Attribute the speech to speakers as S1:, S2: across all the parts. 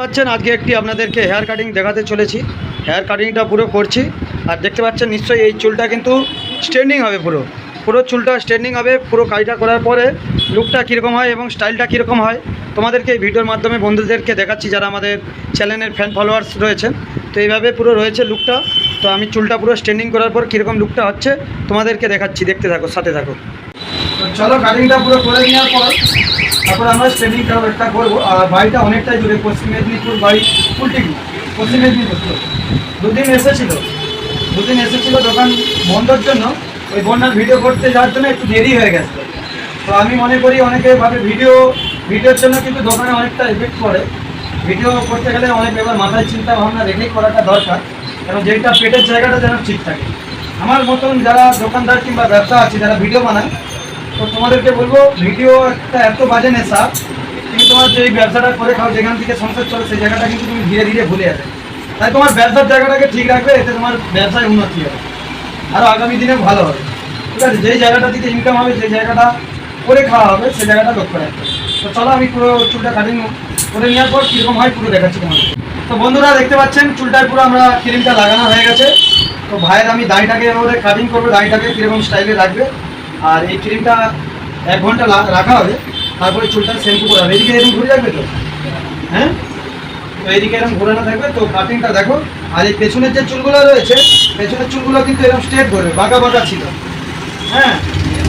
S1: পাচ্ছেন, আজকে একটি আপনাদেরকে হেয়ার কাটিং দেখাতে চলেছি। হেয়ার কাটিংটা পুরো করছি। আর দেখতে পাচ্ছেন, নিশ্চয়ই এই চুলটা কিন্তু স্ট্রেন্ডিং হবে পুরো। পুরো চুলটা স্ট্রেন্ডিং হবে, পুরো কাজটা করার পরে লুকটা কীরকম হয় এবং স্টাইলটা কীরকম হয়, তোমাদেরকে এই ভিডিওর মাধ্যমে বন্ধুদেরকে দেখাচ্ছি যারা আমাদের চ্যানেলের ফ্যান ফলোয়ার্স রয়েছেন। তো এইভাবে পুরো রয়েছে লুকটা তো আমি চুলটা পুরো স্ট্রেন্ডিং করার পর কীরকম লুকটা হচ্ছে, তোমাদেরকে দেখাচ্ছি। দেখতে থাকো, সাথে থাকো। চলো কাটিংটা পুরো করে নেওয়ার পর তারপর আমরা স্ট্রেনিংটা একটা করব। আর বাড়িটা অনেকটাই দূরে, পশ্চিম মেদিনীপুর বাড়ি উল্টিকি পশ্চিম মেদিনীপুর। দুদিন এসেছিল। দুদিন এসেছিল দোকান বন্ধর জন্য। ওই বন্যার ভিডিও করতে যাওয়ার জন্য একটু দেরি হয়ে গেছে। তো আমি মনে করি অনেকে ভাবে ভিডিও ভিডিওর জন্য কিন্তু দোকানে অনেকটা এফেক্ট পড়ে। ভিডিও করতে গেলে অনেক ব্যাপার, মাথায় চিন্তা ভাবনা রেখেই করাটা দরকার। কারণ যেটা পেটের জায়গাটা যেন ঠিক থাকে। আমার মতন যারা দোকানদার কিংবা ব্যবসা আছে, যারা ভিডিও বানায় তো তোমাদেরকে বলব, ভিডিও একটা এত বাজে নেশা। তুমি তোমার যে ব্যবসাটা করে খাও, যেখান থেকে সংসার চলে, সেই জায়গাটা কিন্তু তুমি ধীরে ধীরে ভুলে যাবে। তাই তোমার ব্যবসার জায়গাটাকে ঠিক রাখবে, এতে তোমার ব্যবসায় উন্নতি হবে। আরও আগামী দিনে ভালো হবে। ঠিক আছে, যেই জায়গাটা থেকে ইনকাম হবে, সেই জায়গাটা করে খাওয়া হবে, সেই জায়গাটা লক্ষ্য রাখবে। তো চলো, আমি পুরো চুলটা কাটিং করে নেওয়ার পর কীরকম হয় পুরো দেখাচ্ছি তোমাদের। তো বন্ধুরা, দেখতে পাচ্ছেন, চুলটায় পুরো আমরা ক্রিমটা লাগানো হয়ে গেছে। তো ভাইয়ের আমি দাড়িটাকে এভাবে কাটিং করব, দাড়িটাকে কীরকম স্টাইলে রাখবে। আর এই ক্রিমটা এক ঘণ্টা রাখা হবে। তারপরে চুলটা শ্যাম্পু করা হবে এদিকে এরকম ঘুরে যাবে তো? হ্যাঁ? তো এদিকে এরকম ঘোরানো থাকবে। তো কাটিংটা দেখো। আর এই পেছনের যে চুলগুলো রয়েছে, পেছনের চুলগুলো কিন্তু এরকম স্ট্রেট করবে বাঁকা বাঁকা ছিল। হ্যাঁ?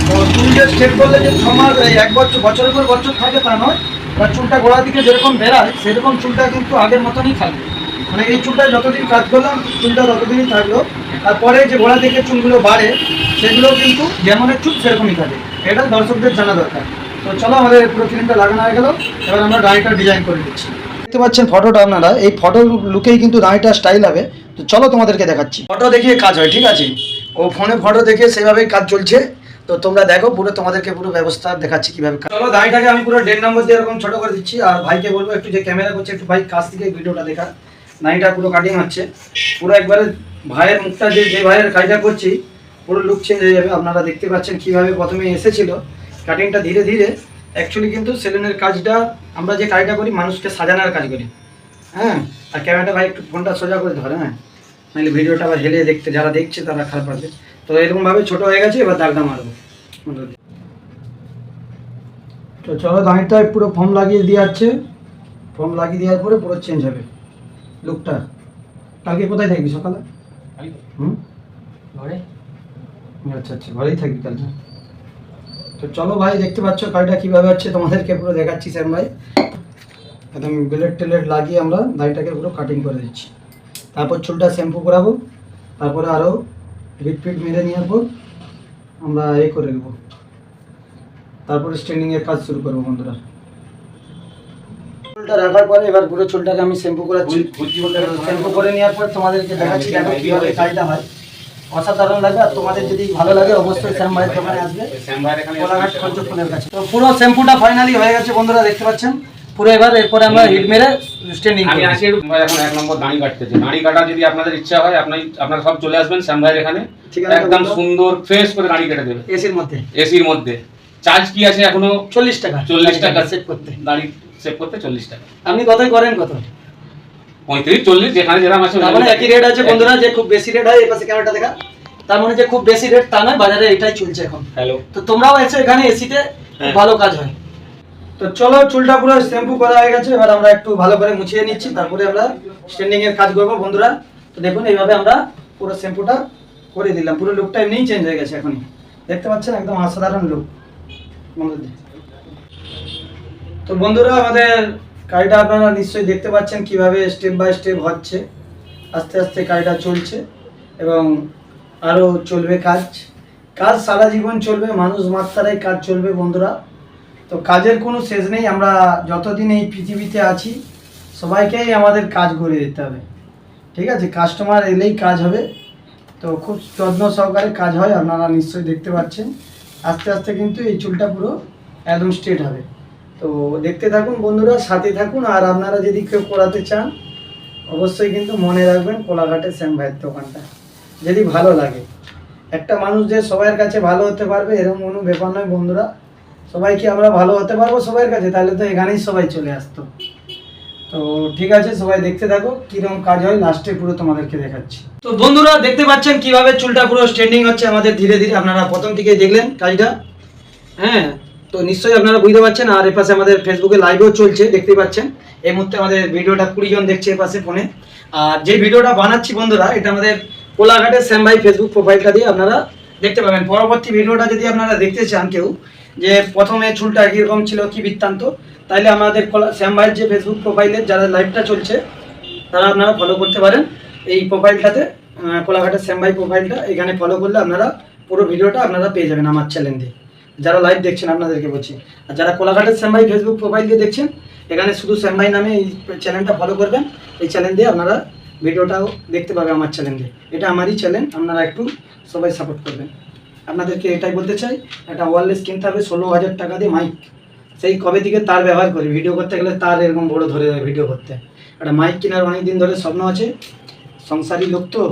S1: তো চুল যে স্ট্রেট করলে যে ছ মাস এই এক বছর, বছরের পর বছর থাকে তা নয়। বা চুলটা গোড়ার দিকে যেরকম বেড়ায়, সেরকম চুলটা কিন্তু আগের মতনই থাকবে। মানে এই চুলটা যতদিন কাজ করলাম, চুলটা ততদিনই থাকল। তারপরে যে গোড়া থেকে চুলগুলো বাড়ে সেগুলো কিন্তু যেমনের চুল সেরকমই থাকে। এটা দর্শকদের জানা দরকার। তো চলো আমাদের পুরো ফিল্মটা লাগানো হয়ে গেল। এবার আমরা দাঁড়িটা ডিজাইন করে দিচ্ছি দেখতে পাচ্ছেন ফটোটা আপনারা। এই ফটো লুকেই কিন্তু দাঁড়িটা স্টাইল হবে। তো চলো তোমাদেরকে দেখাচ্ছি। ফটো দেখিয়ে কাজ হয় ঠিক আছে? ও ফোনে ফটো দেখে সেভাবেই কাজ চলছে। তো তোমরা দেখো পুরো তোমাদেরকে পুরো ব্যবস্থা দেখাচ্ছি কীভাবে চলো দাঁড়িটাকে আমি পুরো দেড় নম্বর দিয়ে এরকম ছোট করে দিচ্ছি। আর ভাইকে বলব একটু যে ক্যামেরা করছে একটু ভাই কাছ থেকে ভিডিওটা দেখা। দাঁড়িটা পুরো কাটিং হচ্ছে। পুরো একবারে ভাইয়ের মুখটা যে যে ভাইয়ের কাজটা করছি পুরো লুক চেঞ্জ হয়ে যাবে। আপনারা দেখতে পাচ্ছেন কীভাবে প্রথমে এসেছিল। কাটিংটা ধীরে ধীরে অ্যাকচুয়ালি কিন্তু সেলুনের কাজটা আমরা যে কাজটা করি মানুষকে সাজানোর কাজ করি। হ্যাঁ? আর ক্যামেরাটা ভাই একটু ফোনটা সোজা করে ধরে হ্যাঁ? নাহলে ভিডিওটা আবার হেলে দেখতে যারা দেখছে তারা খারাপ পাবে তো এরকমভাবে ছোটো হয়ে গেছে এবার দাগটা মারবো। তো চলো দাঁড়িটা পুরো ফর্ম লাগিয়ে দিয়ে যাচ্ছে। ফর্ম লাগিয়ে দেওয়ার পরে পুরো চেঞ্জ হবে। লুকটা কালকে কোথায় থাকবি সকালে? হুম?
S2: ঘরে?
S1: আচ্ছা আচ্ছা ঘরেই থাকবি কালকে তো চলো ভাই দেখতে পাচ্ছ কাজটা কীভাবে হচ্ছে তোমাদেরকে পুরো দেখাচ্ছি স্যাম ভাই। একদম ব্লেড টেলেট লাগিয়ে আমরা দাড়িটাকে পুরো কাটিং করে দিচ্ছি। তারপর চুলটা শ্যাম্পু করাবো তারপরে আরও হিট ফিট মেরে নেওয়ার পর আমরা এ করে দেবো তারপরে স্ট্রেনিংয়ের কাজ শুরু করব বন্ধুরা। চুলটা রাখার পরে এবার পুরো চুলটাকে আমি শ্যাম্পু করাচ্ছি। শ্যাম্পু করে নেওয়ার পর তোমাদেরকে দেখাচ্ছি দেখো কীভাবে কাজটা হয়। অসাধারণ লাগবে আর তোমাদের যদি ভালো লাগে অবশ্যই শ্যাম ভাইয়ের দোকানে আসবে। কোলাঘাট পঞ্চফুলের কাছে তো পুরো শ্যাম্পুটা ফাইনালি হয়ে গেছে বন্ধুরা দেখতে পাচ্ছেন। পুরো এবার এরপরে আমরা হিট মেরে স্ট্যান্ডিং
S3: আমি ভাই এখন এক নম্বর দাড়ি কাটতেছে। দাড়ি কাটা যদি আপনাদের ইচ্ছা হয় আপনি আপনারা সব চলে আসবেন শ্যাম ভাইয়ের এখানে। একদম সুন্দর ফ্রেশ করে দাড়ি কেটে দেবে।
S1: এসির মধ্যে।
S3: এসির মধ্যে। চার্জ কি আছে এখনও?
S1: চল্লিশ টাকা।
S3: চল্লিশ টাকা।
S1: সেট করতে।
S3: দাড়ি সেভ করতে চল্লিশ টাকা।
S1: আপনি কতই করেন কত
S3: পঁয়ত্রিশ চল্লিশ যেখানে যেরকম আছে
S1: তার মানে একই রেট আছে বন্ধুরা যে খুব বেশি রেট হয় এই পাশে ক্যামেরাটা দেখা। তার মানে যে খুব বেশি রেট তা নয় বাজারে এটাই চলছে এখন।
S3: হ্যালো
S1: তো তোমরাও এসে এখানে এসিতে
S3: হ্যাঁ।
S1: ভালো কাজ হয়। তো চলো চুলটা পুরো শ্যাম্পু করা হয়ে গেছে এবার আমরা একটু ভালো করে মুছিয়ে নিচ্ছি তারপরে আমরা স্ট্যান্ডিং এর কাজ করব বন্ধুরা। তো দেখুন এইভাবে আমরা পুরো শ্যাম্পুটা করে দিলাম। পুরো লুকটা এমনিই চেঞ্জ হয়ে গেছে এখনই। দেখতে পাচ্ছেন একদম অসাধারণ লুক বন্ধুদের। তো বন্ধুরা আমাদের কাজটা আপনারা নিশ্চয়ই দেখতে পাচ্ছেন কীভাবে স্টেপ বাই স্টেপ হচ্ছে। আস্তে আস্তে কাজটা চলছে এবং আরও চলবে কাজ। কাজ সারা জীবন চলবে, মানুষ মাত্রায় কাজ চলবে বন্ধুরা। তো কাজের কোনো শেষ নেই, আমরা যতদিন এই পৃথিবীতে আছি, সবাইকেই আমাদের কাজ করে দিতে হবে। ঠিক আছে? কাস্টমার এলেই কাজ হবে। তো খুব যত্ন সহকারে কাজ হয়, আপনারা নিশ্চয়ই দেখতে পাচ্ছেন। আস্তে আস্তে কিন্তু এই চুলটা পুরো একদম স্ট্রেট হবে। তো দেখতে থাকুন বন্ধুরা, সাথে থাকুন। আর আপনারা যদি কেউ করাতে চান, অবশ্যই কিন্তু মনে রাখবেন কোলাঘাটের শ্যাম ভাইয়ের দোকানটা, যদি ভালো লাগে। একটা মানুষ যে সবার কাছে ভালো হতে পারবে, এরকম কোনো ব্যাপার নয় বন্ধুরা। সবাইকে আমরা ভালো হতে পারব সবার কাছে? তাহলে তো এখানেই সবাই চলে আসতো। তো ঠিক আছে, সবাই দেখতে থাকো কীরকম কাজ হয় লাস্টে পুরো তোমাদেরকে দেখাচ্ছি। তো বন্ধুরা, দেখতে পাচ্ছেন কীভাবে চুলটা পুরো স্ট্যান্ডিং হচ্ছে আমাদের ধীরে ধীরে। আপনারা প্রথম থেকে দেখলেন কাজটা। হ্যাঁ তো নিশ্চয়ই আপনারা বুঝতে পারছেন, আর এপাশে আমাদের ফেসবুকে লাইভও চলছে দেখতে পাচ্ছেন। এই মুহূর্তে আমাদের ভিডিওটা কুড়ি জন দেখছে এপাশে ফোনে আর যে ভিডিওটা বানাচ্ছি বন্ধুরা, এটা আমাদের কোলাঘাটের শ্যাম ভাই ফেসবুক প্রোফাইলটা দিয়ে আপনারা দেখতে পাবেন। পরবর্তী ভিডিওটা যদি আপনারা দেখতে চান কেউ, যে প্রথমে চুলটা কীরকম ছিল, কি বৃত্তান্ত, তাইলে আমাদের শ্যাম ভাইয়ের যে ফেসবুক প্রোফাইলের যারা লাইভটা চলছে, তারা আপনারা ফলো করতে পারেন। এই প্রোফাইলটাতে কোলাঘাটের শ্যাম ভাই প্রোফাইলটা এখানে ফলো করলে আপনারা পুরো ভিডিওটা আপনারা পেয়ে যাবেন আমার চ্যানেল দিয়ে যারা লাইভ দেখছেন, আপনাদেরকে বলছি। আর যারা কোলাঘাটের শ্যাম ভাই ফেসবুক প্রোফাইল দিয়ে দেখছেন, এখানে শুধু শ্যাম ভাই নামে এই চ্যানেলটা ফলো করবেন। এই চ্যানেল দিয়ে আপনারা ভিডিওটাও দেখতে পাবে আমার চ্যানেল দিয়ে। এটা আমারই চ্যানেল আপনারা একটু সবাই সাপোর্ট করবেন। আপনাদেরকে এটাই বলতে চাই, একটা ওয়ারলেস কিনতে হবে, ষোলো হাজার টাকা দিয়ে মাইক সেই কবে থেকে তার ব্যবহার করি? ভিডিও করতে গেলে তার এরকম বড় ধরে ভিডিও করতে। একটা মাইক কেনার অনেক দিন ধরে স্বপ্ন আছে, সংসারী লোক তো,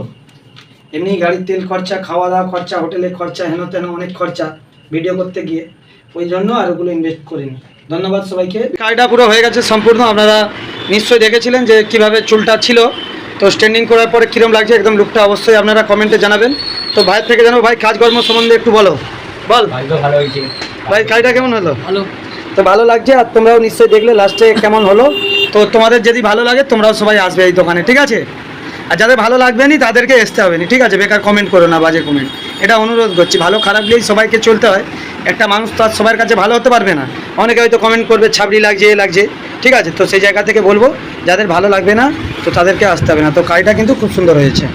S1: এমনি গাড়ির তেল খরচা খাওয়া দাওয়া খরচা, হোটেলের খরচা হেন তেন অনেক খরচা। ভিডিও করতে গিয়ে। ওই জন্য আর ওগুলো ইনভেস্ট করিনি। ধন্যবাদ সবাইকে। কাজটা পুরো হয়ে গেছে সম্পূর্ণ আপনারা নিশ্চয়ই দেখেছিলেন যে কীভাবে চুলটা ছিল। তো স্ট্যান্ডিং করার পরে কীরম লাগছে একদম লুকটা অবশ্যই আপনারা কমেন্টে জানাবেন। তো ভাই থেকে জানো ভাই কাজকর্ম সম্বন্ধে একটু বলো। বল।
S3: ভাই তো ভালো হয়েছে।
S1: ভাই কাজটা কেমন হলো?
S3: ভালো।
S1: তো ভালো লাগছে আর তোমরাও নিশ্চয়ই দেখলে লাস্টে কেমন হলো। তো তোমাদের যদি ভালো লাগে তোমরাও সবাই আসবে এই দোকানে ঠিক আছে? আর যাদের ভালো লাগবে নি তাদেরকে আসতে হবে না ঠিক আছে? বেকার কমেন্ট করো না বাজে কমেন্ট এটা অনুরোধ করছি, ভালো খারাপ দিয়েই সবাইকে চলতে হয়। একটা মানুষ তো আর সবার কাছে ভালো হতে পারবে না। অনেকে হয়তো কমেন্ট করবে, ছাবড়ি লাগছে, এ লাগছে। ঠিক আছে, তো সেই জায়গা থেকে বলব, যাদের ভালো লাগবে না, তো তাদেরকে আসতে হবে না। তো কাজটা কিন্তু খুব সুন্দর হয়েছে।